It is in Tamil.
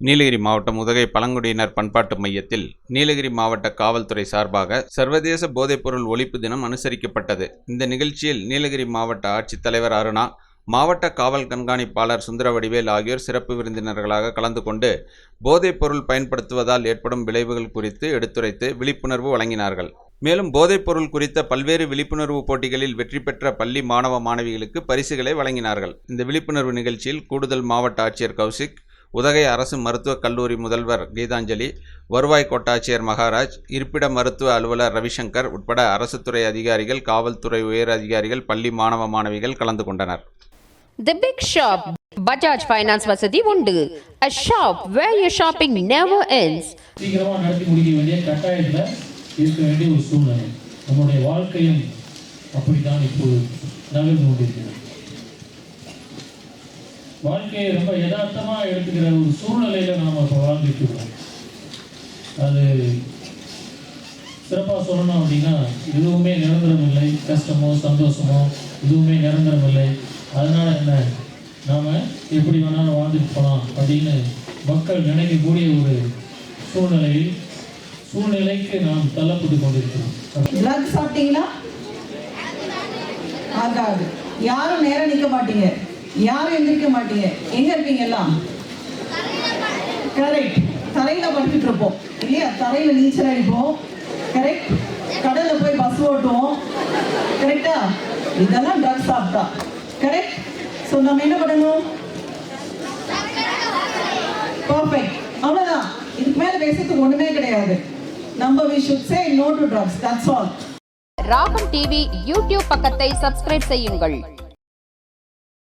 நீலகிரி மாவட்டம் உதகை பழங்குடியினர் பண்பாட்டு மையத்தில் நீலகிரி மாவட்ட காவல்துறை சார்பாக சர்வதேச போதைப்பொருள் ஒழிப்பு தினம் அனுசரிக்கப்பட்டது. இந்த நிகழ்ச்சியில் நீலகிரி மாவட்ட ஆட்சித்தலைவர் அருணா மாவட்ட காவல் கண்காணிப்பாளர் சுந்தரவடிவேல் ஆகியோர் சிறப்பு விருந்தினர்களாக கலந்து கொண்டு போதைப்பொருள் பயன்படுத்துவதால் ஏற்படும் விளைவுகள் குறித்து எடுத்துரைத்து விழிப்புணர்வு வழங்கினார்கள். மேலும் போதைப்பொருள் குறித்த பல்வேறு விழிப்புணர்வு போட்டிகளில் வெற்றி பெற்ற பள்ளி மாணவ மாணவிகளுக்கு பரிசுகளை வழங்கினார்கள். இந்த விழிப்புணர்வு நிகழ்ச்சியில் கூடுதல் மாவட்ட ஆட்சியர் கௌசிக் உதகை அரசு மருத்துவக் கல்லூரி முதல்வர் கீதாஞ்சலி வருவாய் கோட்டாட்சியர் மகாராஜ் இருப்பிட மருத்துவ அலுவலர் ரவிசங்கர் உட்பட அரசு துறை அதிகாரிகள் காவல்துறை உயர் அதிகாரிகள் பள்ளி மாணவ மாணவிகள் கலந்து கொண்டனர். The Big Shop Bajaj Finance வசதி உண்டு. A shop where your shopping never ends. சீக்கிரமா நடத்தி முடிக்க வேண்டிய கட்டாயத்துல இருக்க வேண்டிய ஒரு சூழ்நிலை. நம்முடைய வாழ்க்கையும் அப்படித்தான் இப்போது நகர்ந்து கொண்டிருக்கிறது. வாழ்க்கையை ரொம்ப யதார்த்தமாக எடுத்துக்கிற ஒரு சூழ்நிலையில நாம் இப்போ வாழ்ந்துட்டுருக்கோம் அது சிறப்பாக சொல்லணும் அப்படின்னா எதுவுமே நிரந்தரம் இல்லை. கஷ்டமோ சந்தோஷமோ எதுவுமே நிரந்தரம் இல்லை. அதனால என்ன? நாம எப்படி வேணாலும் வாழ்ந்துட்டு போகலாம் அப்படின்னு மக்கள் நினைக்கக்கூடிய ஒரு சூழ்நிலையில் சூழ்நிலைக்கு நாம் தள்ளப்பட்டு கொண்டிருக்கிறோம். ட்ரக் சாப்பிட்டீங்கன்னா ஆகாது. யாரும் நேரம் நிற்க மாட்டீங்க. யாரும் எந்திரிக்க மாட்டீங்க. எங்க இருப்பீங்க எல்லாம்? கரெக்ட் தரையில படுத்துட்டு இருப்போம். இல்லையா? தரையில நீச்சல் அடிப்போம். கரெக்ட் கடல்ல போய் பஸ் ஓட்டுவோம். கரெக்டா இதெல்லாம் ட்ரக்ஸ் சாப்பிட்டா. கரெக்ட் ஸோ நம்ம என்ன பண்ணணும்? பர்ஃபெக்ட் அவ்வளோதான் இதுக்கு மேலே பேசுறதுக்கு ஒன்றுமே கிடையாது. நம்ம we should say no to drugs that's all Ragam TV YouTube பக்கத்தை சப்ஸ்கிரைப் செய்யுங்கள்.